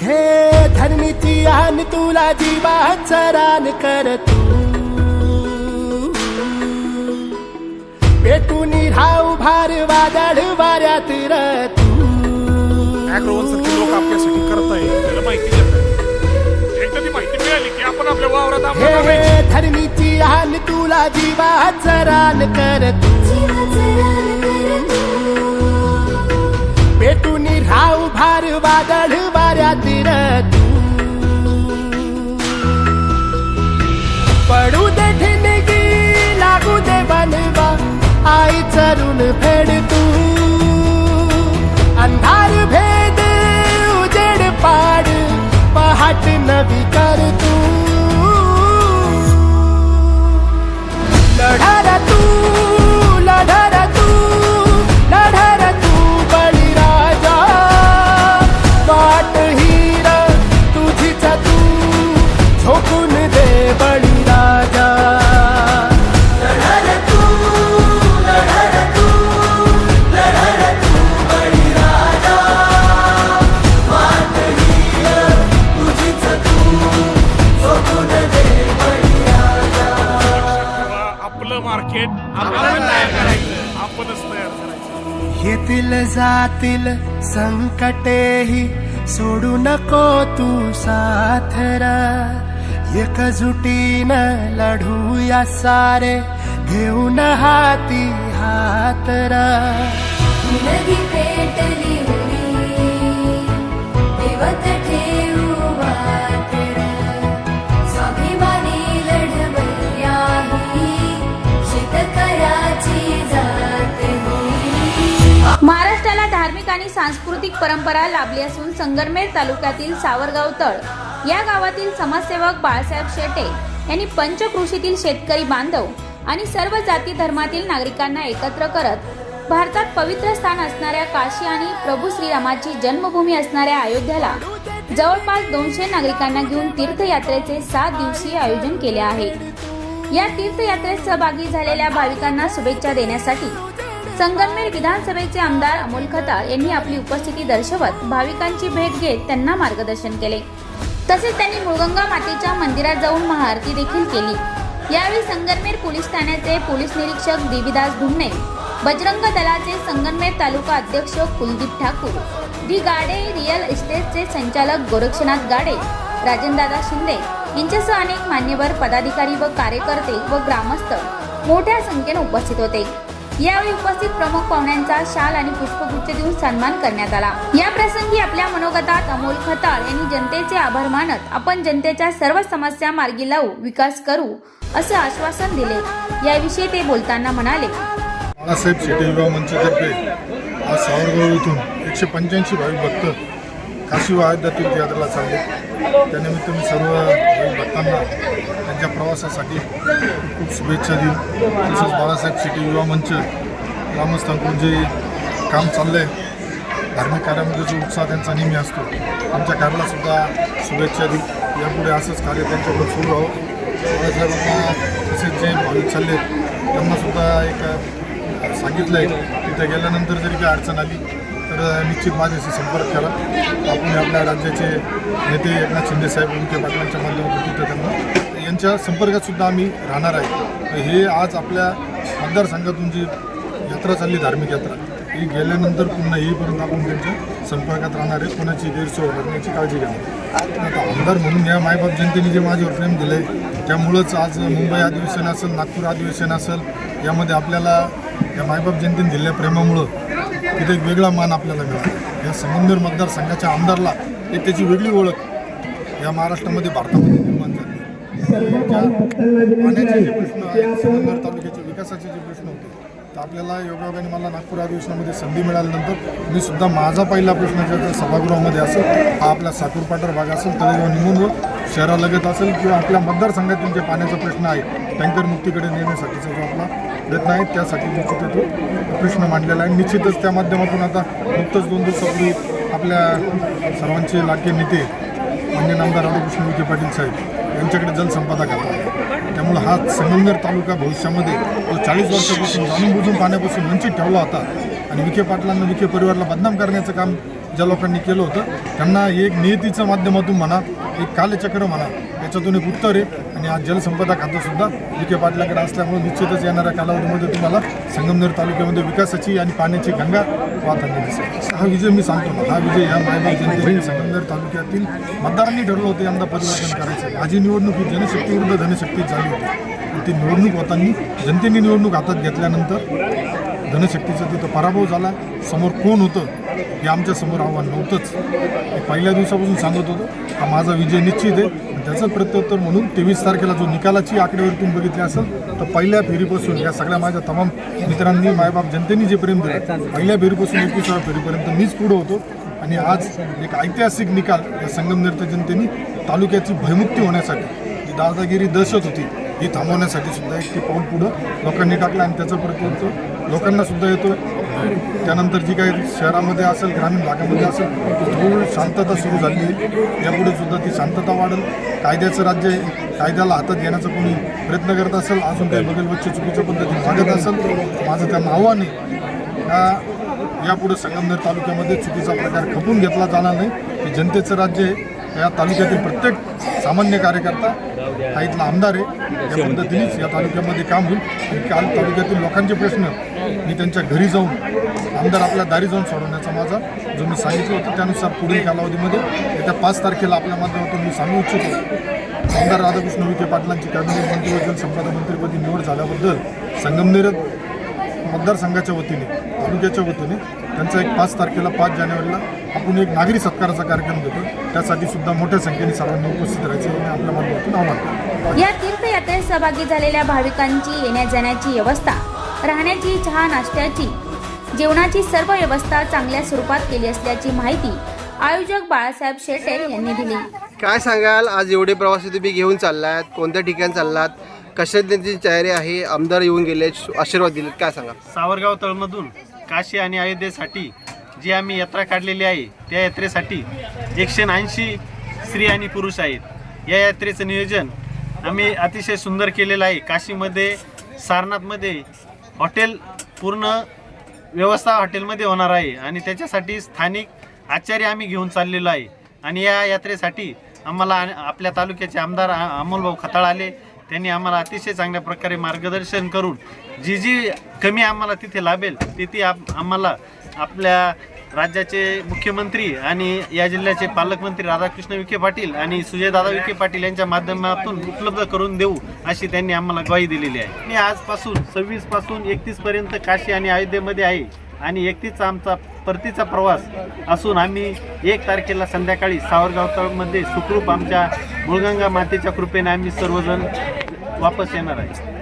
हे धरणीची आन तुला जीवाचं रान कर तू पेटून राहू भार वादळ वाऱ्यात र तू अॅग्रोवन सारखे लोक आपल्यासाठी करत आहे त्याला माहिती देत आहे. एकदा ती माहिती मिळाली की आपण आपल्या वावरात आंबा लावायची. हे धरणीची आन तुला जीवाचं रान कर तू पेटून राहू भार वादळ पडू दे ठिणगी लागू दे बनवा आई चरून फेड तू. अंधार भेद उजेड पाड पहाट नवी मार्केट तयार करायचं. आपणच तयार करायचं. येतील जातील संकटेही सोडू नको तू साथरा एकजुटीनं लढूया सारे घेऊन हाती हातरा पेटली ठेवू आणि सांस्कृतिक परंपरा लाभली असून संगरमेर तालुक्यातील सावरगाव तळ या गावातील समाजसेवक बाळासाहेब शेटे यांनी पंचकृषीतील शेतकरी बांधव आणि सर्व जाती धर्मातील नागरिकांना एकत्र करत भारतात पवित्र स्थान असणाऱ्या काशी आणि प्रभू श्रीरामाची जन्मभूमी असणाऱ्या अयोध्याला जवळपास दोनशे नागरिकांना घेऊन तीर्थयात्रेचे सात दिवसीय आयोजन केले आहे. या तीर्थयात्रेत सहभागी झालेल्या भाविकांना शुभेच्छा देण्यासाठी संगमनेर विधानसभेचे आमदार अमोल खताळ यांनी आपली उपस्थिती दर्शवत भाविकांची भेट घेत त्यांना मार्गदर्शन केले. तसेच त्यांनी मुळगंगा मातेच्या मंदिरात जाऊन महाआरती देखील केली. यावेळी संगमनेर पोलीस ठाण्याचे पोलीस निरीक्षक देवीदास धुमणे बजरंग दलाचे संगमनेर तालुका अध्यक्ष कुलदीप ठाकूर डी गाडे रिअल इस्टेटचे संचालक गोरक्षनाथ गाडे राजनदादा शिंदे यांच्यासह अनेक मान्यवर पदाधिकारी व कार्यकर्ते व ग्रामस्थ मोठ्या संख्येने उपस्थित होते. यावेळी उपस्थित प्रमुख पाहुण्यांचा शाल आणि पुष्पगुच्छ देऊन सन्मान करण्यात आला. या प्रसंगी आपल्या मनोगतात अमोल खताळ यांनी जनतेचे आभार मानत आपण जनतेच्या सर्व समस्या मार्गी लावू विकास करू असे आश्वासन दिले. याविषयी ते बोलताना म्हणाले बाळासाहेब शेटे युवा मंचतर्फे आज सावरगाव येथून एकशे पंच्याऐंशी भाविक भक्त काशी व अयोध्या तीर्थयात्रेला चालले त्यानिमित्त मी सर्व भक्तांना त्यांच्या प्रवासासाठी खूप शुभेच्छा देईन. तसंच बाळासाहेब शेटे युवा मंच ग्रामस्थांकडून जे काम चाललं आहे धार्मिक कार्यामध्ये जो उत्साह त्यांचा नेहमी असतो आमच्या कार्याला सुद्धा शुभेच्छा देऊ यापुढे असंच कार्य त्यांच्याकडून सुरू राहो. बाळासाहेबांना तसेच जे भाविक चालले त्यांनासुद्धा एक सांगितलं आहे तिथे गेल्यानंतर जरी काही अडचण आली तर निश्चित माझ्याशी संपर्क करा. आपण आपल्या राज्याचे नेते एकनाथ शिंदे साहेब विखे पाटलांच्या माध्यमातून तिथे त्यांना. यांच्या संपर्कातसुद्धा आम्ही राहणार आहे. तर हे आज आपल्या मतदारसंघातून जी यात्रा चालली धार्मिक यात्रा ही गेल्यानंतर पुन्हा येईपर्यंत आपण त्यांच्या संपर्कात राहणार आहे. कोणाची गैरसोय होणार याची काळजी घ्या. आता आमदार म्हणून या मायबाप जनतेने जे माझ्यावर प्रेम दिलं आहे त्यामुळंच आज मुंबई अधिवेशन असेल नागपूर अधिवेशन असेल यामध्ये आपल्याला या मायबाप जनतेने दिलेल्या प्रेमामुळं तिथे एक वेगळा मान आपल्याला मिळाला. या संगमनेर मतदारसंघाच्या आमदारला एक त्याची वेगळी ओळख या महाराष्ट्रामध्ये भारतामध्ये निर्माण झाली. पाण्याचे जे प्रश्न आहेत संगमनेर तालुक्याच्या विकासाचे जे प्रश्न होते तर आपल्याला योगायोगाने मला नागपूर अधिवेशनामध्ये संधी मिळाल्यानंतर मी सुद्धा माझा पहिला प्रश्न ज्या सभागृहामध्ये असेल हा आपला साकूर भाग असेल तळेगाव निमून शहरालगत असेल किंवा आपल्या मतदारसंघातून जे पाण्याचा प्रश्न आहे टँकर मुक्तीकडे नेण्यासाठीचा जो आपला प्रयत्न आहे त्यासाठी निश्चित तो प्रश्न मांडलेला आहे. निश्चितच त्या माध्यमातून आता नुकतंच दोन दिवसापूर्वी आपल्या सर्वांचे लाडके नेते मान्य नामदार राधाकृष्ण विखे पाटील साहेब यांच्याकडे जलसंपदा खाता त्यामुळं हा संगमनेर तालुका भविष्यामध्ये तो चाळीस वर्षापासून जाणून बुजून पाण्यापासून वंचित ठेवला होता. आणि विखे पाटलांना विखे परिवाराला बदनाम करण्याचं काम ज्या लोकांनी केलं होतं त्यांना एक नियतीचं माध्यमातून म्हणा एक कालचक्र म्हणा याच्यातून एक उत्तर आहे. आणि आज जलसंपदा खातंसुद्धा विखे पाटलाकडे असल्यामुळे निश्चितच येणाऱ्या कालावधीमध्ये तुम्हाला संगमनेर तालुक्यामध्ये विकासाची आणि पाण्याची गंगा वाहताना दिसेल. हा विजय मी सांगतो हा विजय या मायबाप जनतेने संगमनेर तालुक्यातील मतदारांनी ठरवलं होतं यंदा परिवर्तन करायचं. माझी निवडणूक ही जनशक्ती विरुद्ध झाली होती. ती निवडणूक होताना जनतेने निवडणूक हातात घेतल्यानंतर धनशक्तीचा तिथं पराभव झाला. समोर कोण होतं हे आमच्यासमोर आव्हान नव्हतंच. मी पहिल्या दिवसापासून सांगत होतो हा माझा विजय निश्चित आहे. त्याचं प्रत्युत्तर म्हणून तेवीस तारखेला जो निकालाची आकडेवारी तुम्ही बघितली असेल तर पहिल्या फेरीपासून या सगळ्या माझ्या तमाम मित्रांनी मायबाप जनतेने जे प्रेम दिलं पहिल्या फेरीपासून एकविसाव्या फेरीपर्यंत मीच पुढं होतो. आणि आज एक ऐतिहासिक निकाल या संगमनेरच्या जनतेने तालुक्याची भयमुक्ती होण्यासाठी जी दादागिरी दहशत होती ही थांबवण्यासाठी सुद्धा एक ते पाऊल पुढं लोकांनी टाकलं आणि त्याचं प्रत्युत्तर लोकांना सुद्धा येतो. त्यानंतर जी काही शहरामध्ये असेल ग्रामीण भागामध्ये असेल थोडी शांतता सुरू झाली. आहे यापुढे सुद्धा ती शांतता वाढेल. कायद्याचं राज्य आहे कायद्याला हातात घेण्याचा कोणी प्रयत्न करत असेल अजून काही बगल वच्चे चुकीच्या पद्धतीने वागत असेल माझं त्यांना आव्हान आहे का यापुढे संगमनेर तालुक्यामध्ये चुकीचा प्रकार खपून घेतला जाणार नाही. हे जनतेचं राज्य आहे. या तालुक्यातील प्रत्येक सामान्य कार्यकर्ता हा इथला आमदार आहे. या पद्धतीनेच या तालुक्यामध्ये काम होईल. आणि काल तालुक्यातील लोकांचे प्रश्न मी त्यांच्या घरी जाऊन आमदार आपल्या दारी जाऊन सोडवण्याचा माझा जो मी सांगितलं होतं त्यानुसार पुढील कालावधीमध्ये येत्या पाच तारखेला आपल्या माध्यमातून मी सांगू इच्छितो आमदार राधाकृष्ण विखे पाटलांची कॅबिनेट मंत्री व जलसंपदा मंत्रीपदी निवड झाल्याबद्दल संगमनेर मतदारसंघाच्या वतीने तालुक्याच्या वतीने त्यांचा एक पाच तारखेला पाच जानेवारीला आपण एक नागरी सत्काराचा कार्यक्रम घेतो. त्यासाठी सुद्धा मोठ्या संख्येने सर्वांनी उपस्थित राहायचे मी आपल्या माध्यमातून आवाहन या तीर्थयात्रेत सहभागी झालेल्या भाविकांची येण्या जाण्याची व्यवस्था राहण्याची चहा नाश्त्याची जेवणाची सर्व व्यवस्था चांगल्या स्वरूपात केली असल्याची माहिती आयोजक बाळासाहेब शेटे यांनी दिली. काय सांगाल? आज एवढे प्रवासी तुम्ही घेऊन चाललात. कोणत्या ठिकाणी चाललात? कशा त्यांची तयारी आहे? आमदार येऊन गेले आशीर्वाद दिलेत. काय सांगा सावरगाव तळमधून काशी आणि अयोध्येसाठी जी आम्ही यात्रा काढलेली आहे त्या यात्रेसाठी एकशे ऐंशी स्त्री आणि पुरुष आहेत या यात्रेचं नियोजन आम्ही अतिशय सुंदर केलेलं आहे. काशीमध्ये सारनाथमध्ये हॉटेल पूर्ण व्यवस्था हॉटेलमध्ये होणार आहे आणि त्याच्यासाठी स्थानिक आचार्य आम्ही घेऊन चाललेलो आहे. आणि या यात्रेसाठी आम्हाला आपल्या तालुक्याचे आमदार अमोलभाऊ खताळ आले. त्यांनी आम्हाला अतिशय चांगल्या प्रकारे मार्गदर्शन करून जी जी कमी आम्हाला तिथे लाभेल ती ती आप आम्हाला आपल्या राज्याचे मुख्यमंत्री आणि या जिल्ह्याचे पालकमंत्री राधाकृष्ण विखे पाटील आणि सुजयदादा विखे पाटील यांच्या माध्यमातून उपलब्ध करून देऊ अशी त्यांनी आम्हाला ग्वाही दिलेली आहे. मी आजपासून सव्वीसपासून एकतीस पर्यंत काशी आणि अयोध्येमध्ये आहे आणि एकतीसचा आमचा परतीचा प्रवास असून आम्ही एक तारखेला संध्याकाळी सावरगाव तळमध्ये सुखरूप आमच्या मुळगंगा मातेच्या कृपेने आम्ही सर्वजण वापस येणार आहे.